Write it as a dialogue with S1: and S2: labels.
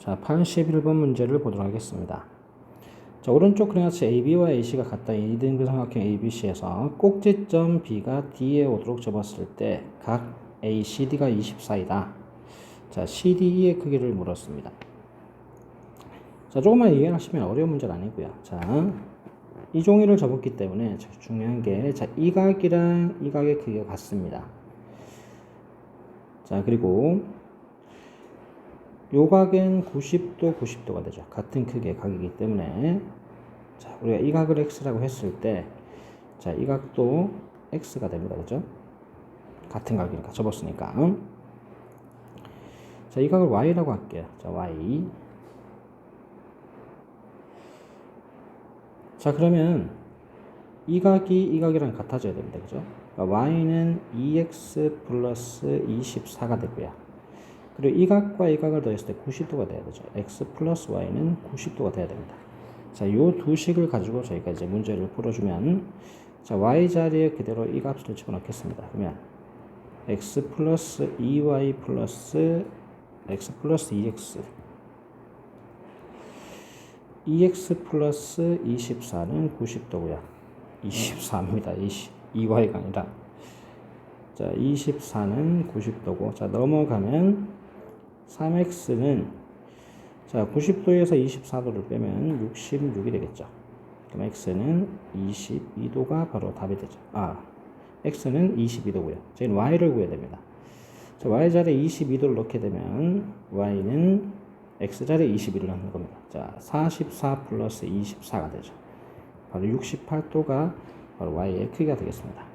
S1: 자, 81번 문제를 보도록 하겠습니다. 자, 오른쪽 그림같이 AB와 AC가 같다. 2등분 삼각형 ABC에서 꼭지점 B가 D에 오도록 접었을 때 각 ACD가 24이다. 자, CDE의 크기를 물었습니다. 자, 조금만 이해하시면 어려운 문제는 아니고요. 자, 이 종이를 접었기 때문에 중요한 게, 자, 이 각이랑 이 각의 크기가 같습니다. 자, 그리고 요 각은 90도, 90도가 되죠. 같은 크기의 각이기 때문에 자, 우리가 이 각을 x라고 했을 때 자, 이 각도 x가 됩니다. 그죠? 같은 각이니까 접었으니까. 자, 이 각을 y라고 할게요. 자, y. 자, 그러면 이 각이 이 각이랑 같아져야 됩니다. 그죠? 그러니까 y는 2x 플러스 24가 되고요. 그리고 이 각과 이 각을 더했을 때 90도가 돼야 되죠. x 플러스 y는 90도가 돼야 됩니다. 자, 요 두 식을 가지고 저희가 이제 문제를 풀어주면 자, y 자리에 그대로 이 값을 집어넣겠습니다. 그러면 x 플러스 2y 플러스 x 플러스 2x 2x 플러스 24는 90도고요. 24입니다. 20, 2y가 아니라 자, 24는 90도고 자, 넘어가면 3x는 자, 90도에서 24도를 빼면 66이 되겠죠. 그럼 x는 22도가 바로 답이 되죠. 아, x는 22도고요. 저희는 y를 구해야 됩니다. 자, y 자리에 22도를 넣게 되면 y는 x 자리에 21을 넣는 겁니다. 자, 44 플러스 24가 되죠. 바로 68도가 바로 y의 크기가 되겠습니다.